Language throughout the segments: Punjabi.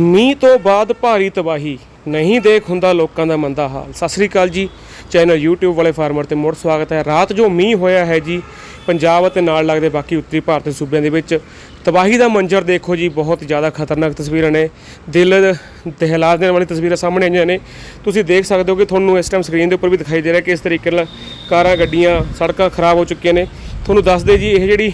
ਮੀਂਹ ਤੋਂ ਬਾਅਦ ਭਾਰੀ ਤਬਾਹੀ। ਨਹੀਂ ਦੇਖ ਹੁੰਦਾ ਲੋਕਾਂ ਦਾ ਮੰਦਾ ਹਾਲ। ਸਤਿ ਸ੍ਰੀ ਅਕਾਲ ਜੀ। ਚੈਨਲ YouTube ਵਾਲੇ ਫਾਰਮਰ ਤੇ ਮੁੜ ਸਵਾਗਤ ਹੈ। ਰਾਤ ਜੋ ਮੀਂਹ ਹੋਇਆ ਹੈ ਜੀ, ਪੰਜਾਬ ਅਤੇ ਨਾਲ ਲੱਗਦੇ ਬਾਕੀ ਉੱਤਰੀ ਭਾਰਤ ਦੇ ਸੂਬਿਆਂ ਦੇ ਵਿੱਚ, ਤਬਾਹੀ ਦਾ ਮੰਜ਼ਰ ਦੇਖੋ ਜੀ, ਬਹੁਤ ਜ਼ਿਆਦਾ ਖਤਰਨਾਕ ਤਸਵੀਰਾਂ ਨੇ। ਦਿਲ ਦਹਿਲਾ ਦੇਣ ਵਾਲੀ ਤਸਵੀਰਾਂ ਸਾਹਮਣੇ ਆਈਆਂ ਨੇ। ਤੁਸੀਂ ਦੇਖ ਸਕਦੇ ਹੋ ਕਿ ਤੁਹਾਨੂੰ ਇਸ ਟਾਈਮ ਸਕਰੀਨ ਦੇ ਉੱਪਰ ਵੀ ਦਿਖਾਈ ਦੇ ਰਿਹਾ ਕਿ ਇਸ ਤਰੀਕੇ ਨਾਲ ਕਾਰਾਂ, ਗੱਡੀਆਂ, ਸੜਕਾਂ ਖਰਾਬ ਹੋ ਚੁੱਕੀਆਂ ਨੇ। ਤੁਹਾਨੂੰ ਦੱਸ ਦੇ ਜੀ, ਇਹ ਜਿਹੜੀ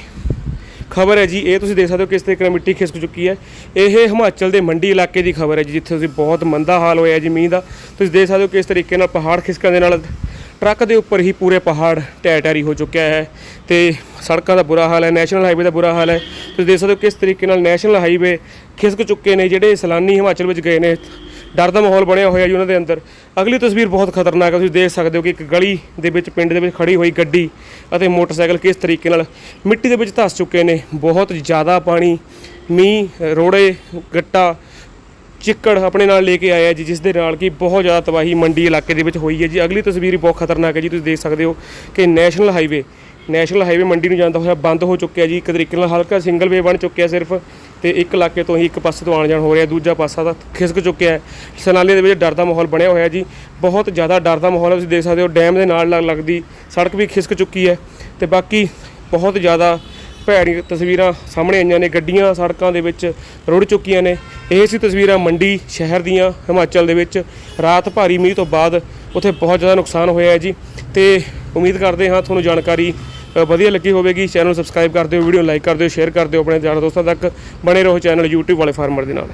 ਖਬਰ ਹੈ ਜੀ, ਇਹ ਤੁਸੀਂ ਦੇਖ ਸਕਦੇ ਹੋ ਕਿਸ ਤਰੀਕੇ ਨਾਲ ਮਿੱਟੀ ਖਿਸਕ ਚੁੱਕੀ ਹੈ। ਇਹ ਹਿਮਾਚਲ ਦੇ ਮੰਡੀ ਇਲਾਕੇ ਦੀ ਖਬਰ ਹੈ ਜੀ, ਜਿੱਥੇ ਤੁਸੀਂ ਬਹੁਤ ਮੰਦਾ ਹਾਲ ਹੋਇਆ ਜੀ, ਮੀਂਹ ਦਾ। ਤੁਸੀਂ ਦੇਖ ਸਕਦੇ ਹੋ ਕਿਸ ਤਰੀਕੇ ਨਾਲ ਪਹਾੜ ਖਿਸਕਣ ਦੇ ਨਾਲ ਟਰੱਕ ਦੇ ਉੱਪਰ ਹੀ ਪੂਰੇ ਪਹਾੜ ਢਹਿ ਢੇਰੀ ਹੋ ਚੁੱਕਿਆ ਹੈ ਤੇ ਸੜਕਾਂ ਦਾ ਬੁਰਾ ਹਾਲ ਹੈ, ਨੈਸ਼ਨਲ ਹਾਈਵੇ ਦਾ ਬੁਰਾ ਹਾਲ ਹੈ। ਤੁਸੀਂ ਦੇਖ ਸਕਦੇ ਹੋ ਕਿਸ ਤਰੀਕੇ ਨਾਲ ਨੈਸ਼ਨਲ ਹਾਈਵੇ ਖਿਸਕ ਚੁੱਕੇ ਨੇ, ਜਿਹੜੇ ਸੈਲਾਨੀ ਹਿਮਾਚਲ ਵਿੱਚ ਗਏ ਨੇ। ਡਰ ਦਾ ਮਾਹੌਲ ਬਣਿਆ ਹੋਇਆ ਜੀ ਉਹਨਾਂ ਦੇ ਅੰਦਰ। ਅਗਲੀ ਤਸਵੀਰ ਬਹੁਤ ਖਤਰਨਾਕ ਹੈ। ਤੁਸੀਂ ਦੇਖ ਸਕਦੇ ਹੋ ਕਿ ਇੱਕ ਗਲੀ ਦੇ ਵਿੱਚ, ਪਿੰਡ ਦੇ ਵਿੱਚ ਖੜੀ ਹੋਈ ਗੱਡੀ ਅਤੇ ਮੋਟਰਸਾਈਕਲ ਕਿਸ ਤਰੀਕੇ ਨਾਲ ਮਿੱਟੀ ਦੇ ਵਿੱਚ ਧੱਸ ਚੁੱਕੇ ਨੇ। ਬਹੁਤ ਜ਼ਿਆਦਾ ਪਾਣੀ, ਮੀਂਹ, ਰੋੜੇ, ਗੱਟਾ, ਚਿੱਕੜ ਆਪਣੇ ਨਾਲ ਲੈ ਕੇ ਆਇਆ ਜੀ, ਜਿਸ ਦੇ ਨਾਲ ਕਿ ਬਹੁਤ ਜ਼ਿਆਦਾ ਤਬਾਹੀ ਮੰਡੀ ਇਲਾਕੇ ਦੇ ਵਿੱਚ ਹੋਈ ਹੈ ਜੀ। ਅਗਲੀ ਤਸਵੀਰ ਬਹੁਤ ਖਤਰਨਾਕ ਹੈ ਜੀ। ਤੁਸੀਂ ਦੇਖ ਸਕਦੇ ਹੋ ਕਿ ਨੈਸ਼ਨਲ ਹਾਈਵੇ ਨੈਸ਼ਨਲ ਹਾਈਵੇ ਮੰਡੀ ਨੂੰ ਜਾਂਦਾ ਹੋਇਆ ਬੰਦ ਹੋ ਚੁੱਕਿਆ ਜੀ। ਇੱਕ ਤਰੀਕੇ ਨਾਲ ਹਲਕਾ ਸਿੰਗਲ ਵੇ ਬਣ ਚੁੱਕਿਆ ਸਿਰਫ। ਤੇ ਇੱਕ ਇਲਾਕੇ ਤੋਂ ਹੀ ਇੱਕ ਪਾਸੇ ਤੋਂ ਆਣ ਜਾਣ ਹੋ ਰਿਹਾ, ਦੂਜਾ ਪਾਸਾ ਤਾਂ ਖਿਸਕ ਚੁੱਕਿਆ ਹੈ। ਸੈਲਾਨੀਆਂ ਦੇ ਵਿੱਚ ਡਰ ਦਾ ਮਾਹੌਲ ਬਣਿਆ ਹੋਇਆ ਜੀ। ਬਹੁਤ ਜ਼ਿਆਦਾ ਡਰ ਦਾ ਮਾਹੌਲ ਹੈ, ਤੁਸੀਂ ਦੇਖ ਸਕਦੇ ਹੋ, ਡੈਮ ਦੇ ਨਾਲ ਲੱਗਦੀ ਸੜਕ ਵੀ ਖਿਸਕ ਚੁੱਕੀ ਹੈ ਤੇ ਬਾਕੀ ਬਹੁਤ ਜ਼ਿਆਦਾ ਭੈੜੀ ਤਸਵੀਰਾਂ ਸਾਹਮਣੇ ਆਈਆਂ ਨੇ, ਗੱਡੀਆਂ ਸੜਕਾਂ ਦੇ ਵਿੱਚ ਰੁੜ ਚੁੱਕੀਆਂ ਨੇ। ਇਹ ਸੀ ਤਸਵੀਰਾਂ ਮੰਡੀ ਸ਼ਹਿਰ ਦੀਆਂ, ਹਿਮਾਚਲ ਦੇ ਵਿੱਚ। ਰਾਤ ਭਾਰੀ ਮੀਂਹ ਤੋਂ ਬਾਅਦ ਉੱਥੇ ਬਹੁਤ ਜ਼ਿਆਦਾ ਨੁਕਸਾਨ ਹੋਇਆ ਹੈ ਜੀ। ਤੇ ਉਮੀਦ ਕਰਦੇ ਹਾਂ ਤੁਹਾਨੂੰ ਜਾਣਕਾਰੀ ਵਧੀਆ ਲੱਗੀ ਹੋਵੇਗੀ। ਚੈਨਲ ਨੂੰ ਸਬਸਕ੍ਰਾਈਬ ਕਰ ਦਿਓ ਵੀਡੀਓ ਲਾਈਕ ਕਰ ਦਿਓ ਸ਼ੇਅਰ ਕਰ ਦਿਓ ਆਪਣੇ ਯਾਰਾਂ ਦੋਸਤਾਂ ਤੱਕ। ਬਣੇ ਰਹੋ ਚੈਨਲ YouTube ਵਾਲੇ ਫਾਰਮਰ ਦੇ ਨਾਲ।